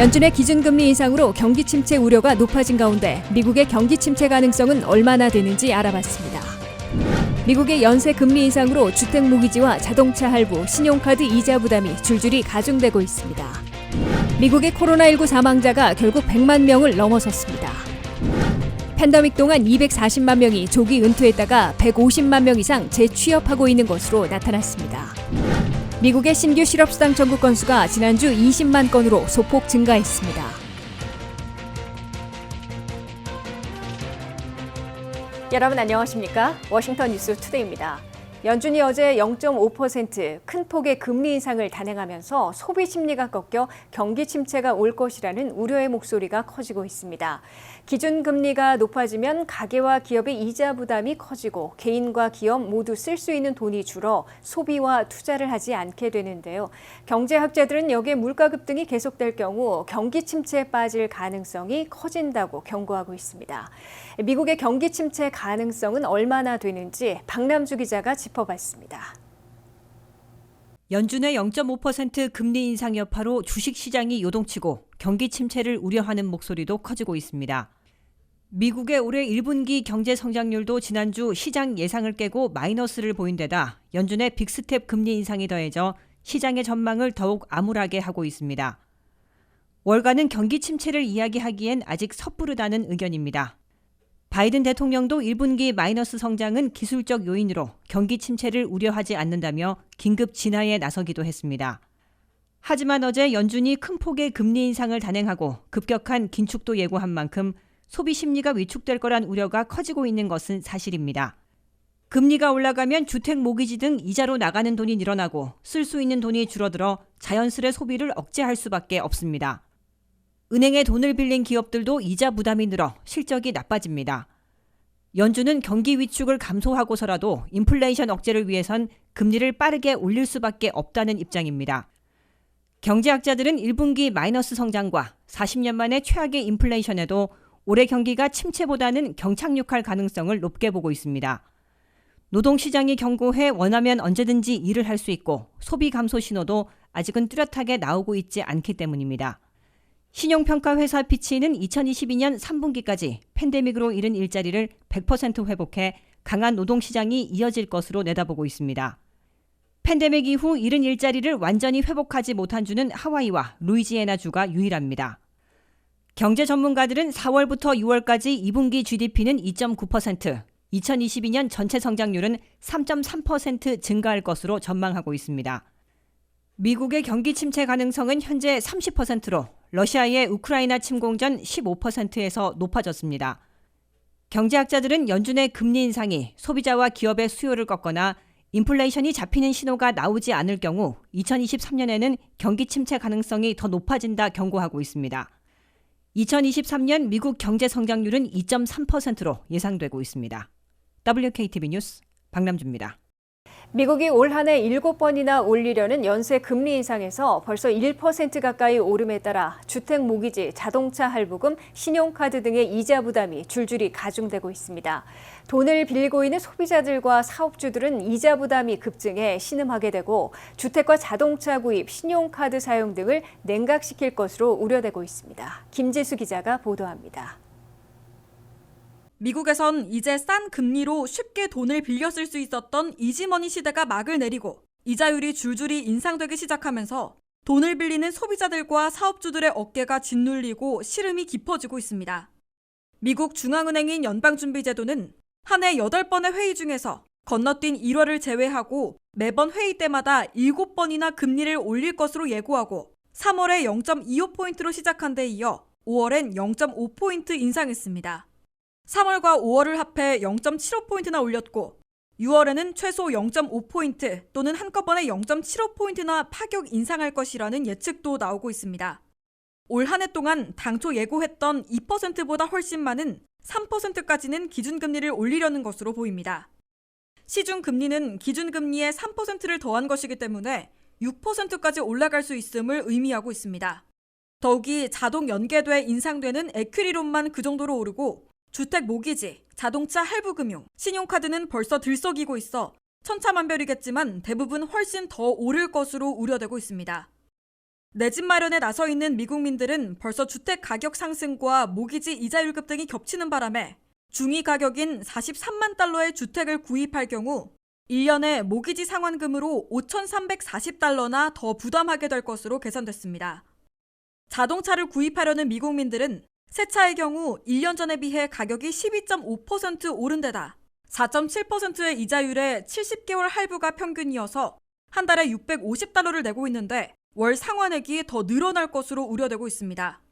연준의 기준금리 인상으로 경기 침체 우려가 높아진 가운데 미국의 경기 침체 가능성은 얼마나 되는지 알아봤습니다. 미국의 연쇄 금리 인상으로 주택 모기지와 자동차 할부, 신용카드 이자 부담이 줄줄이 가중되고 있습니다. 미국의 코로나19 사망자가 결국 100만 명을 넘어섰습니다. 팬데믹 동안 240만 명이 조기 은퇴했다가 150만 명 이상 재취업하고 있는 것으로 나타났습니다. 미국의 신규 실업수당 청구 건수가 지난주 20만 건으로 소폭 증가했습니다. 여러분 안녕하십니까? 워싱턴 뉴스 투데이입니다. 연준이 어제 0.5%큰 폭의 금리 인상을 단행하면서 소비 심리가 꺾여 경기 침체가 올 것이라는 우려의 목소리가 커지고 있습니다. 기준 금리가 높아지면 가계와 기업의 이자 부담이 커지고 개인과 기업 모두 쓸 수 있는 돈이 줄어 소비와 투자를 하지 않게 되는데요. 경제학자들은 여기에 물가 급등이 계속될 경우 경기 침체에 빠질 가능성이 커진다고 경고하고 있습니다. 미국의 경기 침체 가능성은 얼마나 되는지 박남주 기자가 짚 어봤습니다. 연준의 0.5% 금리 인상 여파로 주식 시장이 요동치고 경기 침체를 우려하는 목소리도 커지고 있습니다. 미국의 올해 1분기 경제 성장률도 지난주 시장 예상을 깨고 마이너스를 보인 데다 연준의 빅스텝 금리 인상이 더해져 시장의 전망을 더욱 암울하게 하고 있습니다. 월가는 경기 침체를 이야기하기엔 아직 섣부르다는 의견입니다. 바이든 대통령도 1분기 마이너스 성장은 기술적 요인으로 경기 침체를 우려하지 않는다며 긴급 진화에 나서기도 했습니다. 하지만 어제 연준이 큰 폭의 금리 인상을 단행하고 급격한 긴축도 예고한 만큼 소비 심리가 위축될 거란 우려가 커지고 있는 것은 사실입니다. 금리가 올라가면 주택 모기지 등 이자로 나가는 돈이 늘어나고 쓸 수 있는 돈이 줄어들어 자연스레 소비를 억제할 수밖에 없습니다. 은행에 돈을 빌린 기업들도 이자 부담이 늘어 실적이 나빠집니다. 연준은 경기 위축을 감소하고서라도 인플레이션 억제를 위해선 금리를 빠르게 올릴 수밖에 없다는 입장입니다. 경제학자들은 1분기 마이너스 성장과 40년 만에 최악의 인플레이션에도 올해 경기가 침체보다는 경착륙할 가능성을 높게 보고 있습니다. 노동시장이 경고해 원하면 언제든지 일을 할 수 있고 소비 감소 신호도 아직은 뚜렷하게 나오고 있지 않기 때문입니다. 신용평가 회사 피치는 2022년 3분기까지 팬데믹으로 잃은 일자리를 100% 회복해 강한 노동시장이 이어질 것으로 내다보고 있습니다. 팬데믹 이후 잃은 일자리를 완전히 회복하지 못한 주는 하와이와 루이지애나 주가 유일합니다. 경제 전문가들은 4월부터 6월까지 2분기 GDP는 2.9%, 2022년 전체 성장률은 3.3% 증가할 것으로 전망하고 있습니다. 미국의 경기 침체 가능성은 현재 30%로 러시아의 우크라이나 침공 전 15%에서 높아졌습니다. 경제학자들은 연준의 금리 인상이 소비자와 기업의 수요를 꺾거나 인플레이션이 잡히는 신호가 나오지 않을 경우 2023년에는 경기 침체 가능성이 더 높아진다 경고하고 있습니다. 2023년 미국 경제 성장률은 2.3%로 예상되고 있습니다. WKTV 뉴스 박남주입니다. 미국이 올 한 해 7번이나 올리려는 연쇄 금리 인상에서 벌써 1% 가까이 오름에 따라 주택 모기지, 자동차 할부금, 신용카드 등의 이자 부담이 줄줄이 가중되고 있습니다. 돈을 빌고 있는 소비자들과 사업주들은 이자 부담이 급증해 신음하게 되고 주택과 자동차 구입, 신용카드 사용 등을 냉각시킬 것으로 우려되고 있습니다. 김지수 기자가 보도합니다. 미국에선 이제 싼 금리로 쉽게 돈을 빌려 쓸 수 있었던 이지머니 시대가 막을 내리고 이자율이 줄줄이 인상되기 시작하면서 돈을 빌리는 소비자들과 사업주들의 어깨가 짓눌리고 시름이 깊어지고 있습니다. 미국 중앙은행인 연방준비제도는 한 해 8번의 회의 중에서 건너뛴 1월을 제외하고 매번 회의 때마다 7번이나 금리를 올릴 것으로 예고하고 3월에 0.25포인트로 시작한 데 이어 5월엔 0.5포인트 인상했습니다. 3월과 5월을 합해 0.75포인트나 올렸고 6월에는 최소 0.5포인트 또는 한꺼번에 0.75포인트나 파격 인상할 것이라는 예측도 나오고 있습니다. 올 한 해 동안 당초 예고했던 2%보다 훨씬 많은 3%까지는 기준금리를 올리려는 것으로 보입니다. 시중금리는 기준금리에 3%를 더한 것이기 때문에 6%까지 올라갈 수 있음을 의미하고 있습니다. 더욱이 자동 연계돼 인상되는 에퀴리론만 그 정도로 오르고 주택 모기지, 자동차 할부 금융, 신용카드는 벌써 들썩이고 있어 천차만별이겠지만 대부분 훨씬 더 오를 것으로 우려되고 있습니다. 내 집 마련에 나서 있는 미국민들은 벌써 주택 가격 상승과 모기지 이자율급 등이 겹치는 바람에 중위 가격인 43만 달러의 주택을 구입할 경우 1년에 모기지 상환금으로 5,340달러나 더 부담하게 될 것으로 계산됐습니다. 자동차를 구입하려는 미국민들은 새 차의 경우 1년 전에 비해 가격이 12.5% 오른 데다 4.7%의 이자율에 70개월 할부가 평균이어서 한 달에 650달러를 내고 있는데 월 상환액이 더 늘어날 것으로 우려되고 있습니다.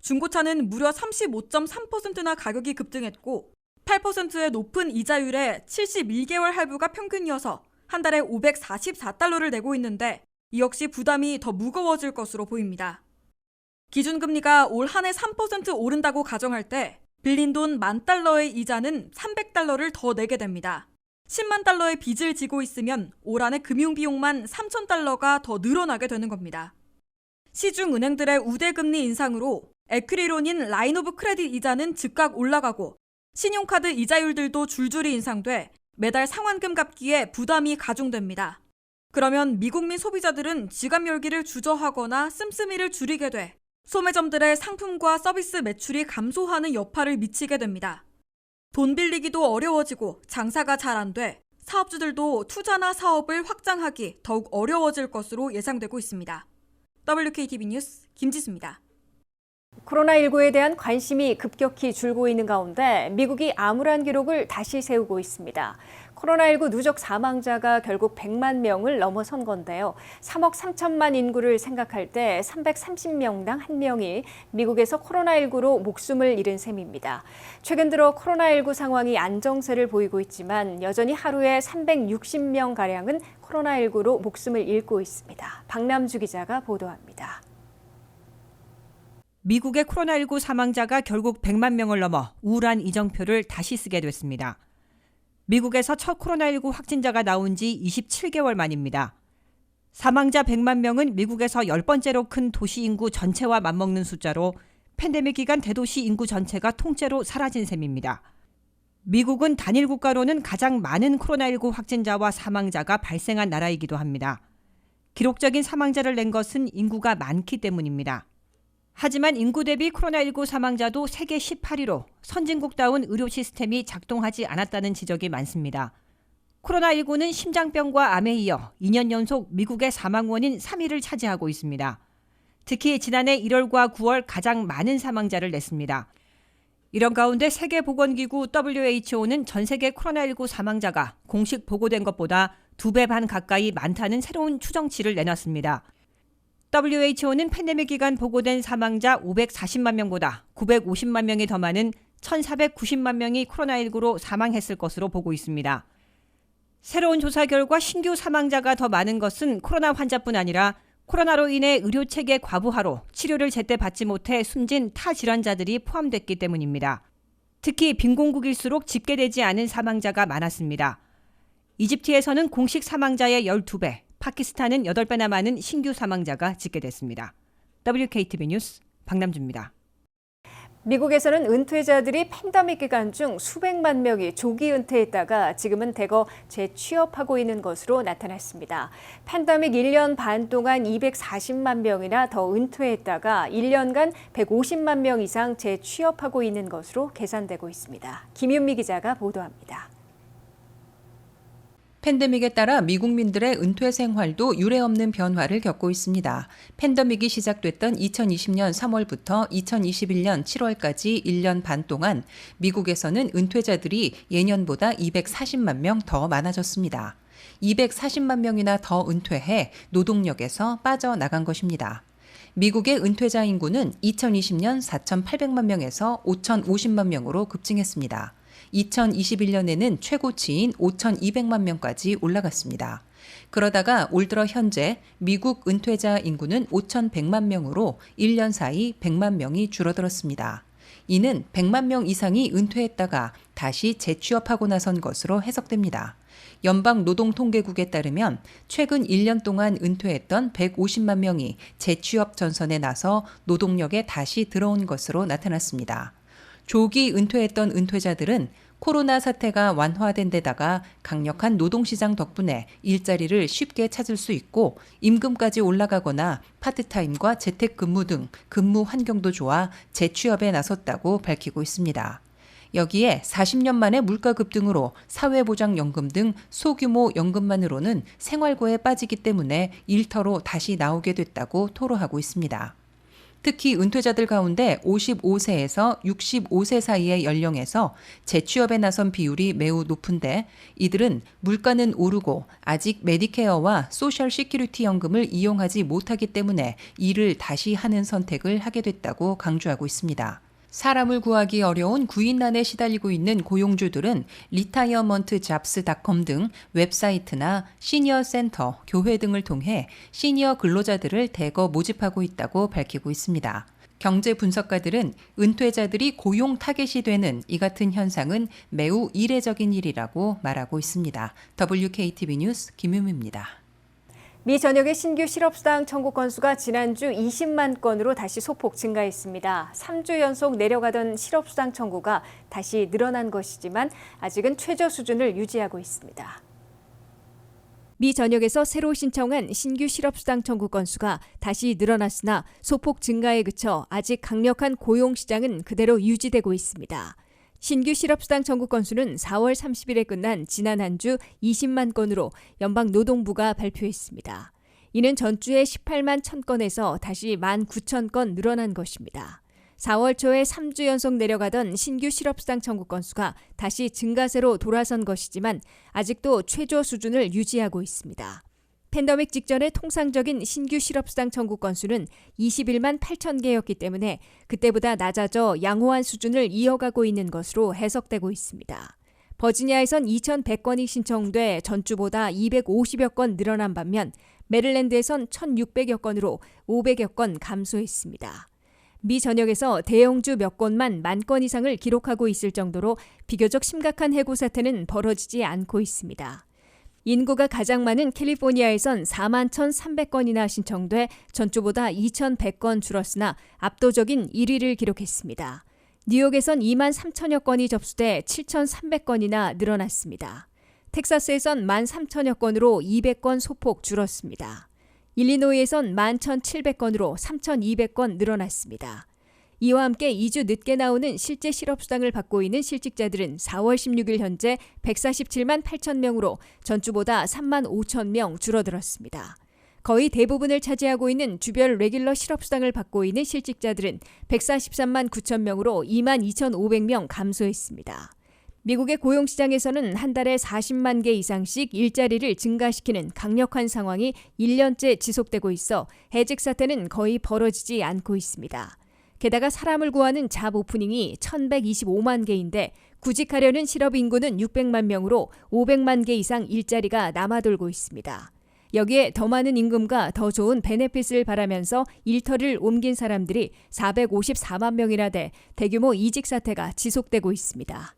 중고차는 무려 35.3%나 가격이 급등했고 8%의 높은 이자율에 71개월 할부가 평균이어서 한 달에 544달러를 내고 있는데 이 역시 부담이 더 무거워질 것으로 보입니다. 기준금리가 올 한 해 3% 오른다고 가정할 때 빌린 돈 만 달러의 이자는 300달러를 더 내게 됩니다. 10만 달러의 빚을 지고 있으면 올 한해 금융 비용만 3천 달러가 더 늘어나게 되는 겁니다. 시중 은행들의 우대 금리 인상으로 에크리론인 라인 오브 크레딧 이자는 즉각 올라가고 신용카드 이자율들도 줄줄이 인상돼 매달 상환금 갚기에 부담이 가중됩니다. 그러면 미국민 소비자들은 지갑 열기를 주저하거나 씀씀이를 줄이게 돼 소매점들의 상품과 서비스 매출이 감소하는 여파를 미치게 됩니다. 돈 빌리기도 어려워지고 장사가 잘 안 돼 사업주들도 투자나 사업을 확장하기 더욱 어려워질 것으로 예상되고 있습니다. WKTV 뉴스 김지수입니다. 코로나19에 대한 관심이 급격히 줄고 있는 가운데 미국이 암울한 기록을 다시 세우고 있습니다. 코로나19 누적 사망자가 결국 100만 명을 넘어선 건데요. 3억 3천만 인구를 생각할 때 330명당 1명이 미국에서 코로나19로 목숨을 잃은 셈입니다. 최근 들어 코로나19 상황이 안정세를 보이고 있지만 여전히 하루에 360명가량은 코로나19로 목숨을 잃고 있습니다. 박남주 기자가 보도합니다. 미국의 코로나19 사망자가 결국 100만 명을 넘어 우울한 이정표를 다시 쓰게 됐습니다. 미국에서 첫 코로나19 확진자가 나온 지 27개월 만입니다. 사망자 100만 명은 미국에서 10번째로 큰 도시 인구 전체와 맞먹는 숫자로 팬데믹 기간 대도시 인구 전체가 통째로 사라진 셈입니다. 미국은 단일 국가로는 가장 많은 코로나19 확진자와 사망자가 발생한 나라이기도 합니다. 기록적인 사망자를 낸 것은 인구가 많기 때문입니다. 하지만 인구 대비 코로나19 사망자도 세계 18위로 선진국다운 의료 시스템이 작동하지 않았다는 지적이 많습니다. 코로나19는 심장병과 암에 이어 2년 연속 미국의 사망 원인 3위를 차지하고 있습니다. 특히 지난해 1월과 9월 가장 많은 사망자를 냈습니다. 이런 가운데 세계보건기구 WHO는 전 세계 코로나19 사망자가 공식 보고된 것보다 두 배 반 가까이 많다는 새로운 추정치를 내놨습니다. WHO는 팬데믹 기간 보고된 사망자 540만 명보다 950만 명이 더 많은 1,490만 명이 코로나19로 사망했을 것으로 보고 있습니다. 새로운 조사 결과 신규 사망자가 더 많은 것은 코로나 환자뿐 아니라 코로나로 인해 의료 체계 과부하로 치료를 제때 받지 못해 숨진 타 질환자들이 포함됐기 때문입니다. 특히 빈공국일수록 집계되지 않은 사망자가 많았습니다. 이집트에서는 공식 사망자의 12배, 파키스탄은 8배나 많은 신규 사망자가 집계됐습니다. WKTV 뉴스 박남주입니다. 미국에서는 은퇴자들이 팬데믹 기간 중 수백만 명이 조기 은퇴했다가 지금은 대거 재취업하고 있는 것으로 나타났습니다. 팬데믹 1년 반 동안 240만 명이나 더 은퇴했다가 1년간 150만 명 이상 재취업하고 있는 것으로 계산되고 있습니다. 김윤미 기자가 보도합니다. 팬데믹에 따라 미국민들의 은퇴 생활도 유례없는 변화를 겪고 있습니다. 팬데믹이 시작됐던 2020년 3월부터 2021년 7월까지 1년 반 동안 미국에서는 은퇴자들이 예년보다 240만 명 더 많아졌습니다. 240만 명이나 더 은퇴해 노동력에서 빠져나간 것입니다. 미국의 은퇴자 인구는 2020년 4,800만 명에서 5,050만 명으로 급증했습니다. 2021년에는 최고치인 5,200만 명까지 올라갔습니다. 그러다가 올 들어 현재 미국 은퇴자 인구는 5,100만 명으로 1년 사이 100만 명이 줄어들었습니다. 이는 100만 명 이상이 은퇴했다가 다시 재취업하고 나선 것으로 해석됩니다. 연방 노동통계국에 따르면 최근 1년 동안 은퇴했던 150만 명이 재취업 전선에 나서 노동력에 다시 들어온 것으로 나타났습니다. 조기 은퇴했던 은퇴자들은 코로나 사태가 완화된 데다가 강력한 노동시장 덕분에 일자리를 쉽게 찾을 수 있고 임금까지 올라가거나 파트타임과 재택근무 등 근무 환경도 좋아 재취업에 나섰다고 밝히고 있습니다. 여기에 40년 만에 물가 급등으로 사회보장연금 등 소규모 연금만으로는 생활고에 빠지기 때문에 일터로 다시 나오게 됐다고 토로하고 있습니다. 특히 은퇴자들 가운데 55세에서 65세 사이의 연령에서 재취업에 나선 비율이 매우 높은데 이들은 물가는 오르고 아직 메디케어와 소셜 시큐리티 연금을 이용하지 못하기 때문에 일을 다시 하는 선택을 하게 됐다고 강조하고 있습니다. 사람을 구하기 어려운 구인난에 시달리고 있는 고용주들은 리타이어먼트 잡스닷컴 등 웹사이트나 시니어 센터, 교회 등을 통해 시니어 근로자들을 대거 모집하고 있다고 밝히고 있습니다. 경제 분석가들은 은퇴자들이 고용 타겟이 되는 이 같은 현상은 매우 이례적인 일이라고 말하고 있습니다. WKTV 뉴스 김유미입니다. 미 전역의 신규 실업수당 청구 건수가 지난주 20만 건으로 다시 소폭 증가했습니다. 3주 연속 내려가던 실업수당 청구가 다시 늘어난 것이지만 아직은 최저 수준을 유지하고 있습니다. 미 전역에서 새로 신청한 신규 실업수당 청구 건수가 다시 늘어났으나 소폭 증가에 그쳐 아직 강력한 고용 시장은 그대로 유지되고 있습니다. 신규 실업수당 청구 건수는 4월 30일에 끝난 지난 한 주 20만 건으로 연방 노동부가 발표했습니다. 이는 전주에 18만 1000건에서 다시 1만 9천 건 늘어난 것입니다. 4월 초에 3주 연속 내려가던 신규 실업수당 청구 건수가 다시 증가세로 돌아선 것이지만 아직도 최저 수준을 유지하고 있습니다. 팬데믹 직전의 통상적인 신규 실업수당 청구 건수는 21만 8천 개였기 때문에 그때보다 낮아져 양호한 수준을 이어가고 있는 것으로 해석되고 있습니다. 버지니아에선 2,100건이 신청돼 전주보다 250여 건 늘어난 반면 메릴랜드에선 1,600여 건으로 500여 건 감소했습니다. 미 전역에서 대형주 몇 건만 만 건 이상을 기록하고 있을 정도로 비교적 심각한 해고 사태는 벌어지지 않고 있습니다. 인구가 가장 많은 캘리포니아에선 4만 1,300건이나 신청돼 전주보다 2,100건 줄었으나 압도적인 1위를 기록했습니다. 뉴욕에선 2만 3천여 건이 접수돼 7,300건이나 늘어났습니다. 텍사스에선 1만 3천여 건으로 200건 소폭 줄었습니다. 일리노이에선 1만 1,700건으로 3,200건 늘어났습니다. 이와 함께 2주 늦게 나오는 실제 실업수당을 받고 있는 실직자들은 4월 16일 현재 147만 8천 명으로 전주보다 3만 5천 명 줄어들었습니다. 거의 대부분을 차지하고 있는 주별 레귤러 실업수당을 받고 있는 실직자들은 143만 9천 명으로 2만 2,500명 감소했습니다. 미국의 고용시장에서는 한 달에 40만 개 이상씩 일자리를 증가시키는 강력한 상황이 1년째 지속되고 있어 해직 사태는 거의 벌어지지 않고 있습니다. 게다가 사람을 구하는 잡 오프닝이 1125만 개인데 구직하려는 실업 인구는 600만 명으로 500만 개 이상 일자리가 남아돌고 있습니다. 여기에 더 많은 임금과 더 좋은 베네핏을 바라면서 일터를 옮긴 사람들이 454만 명이나 돼 대규모 이직 사태가 지속되고 있습니다.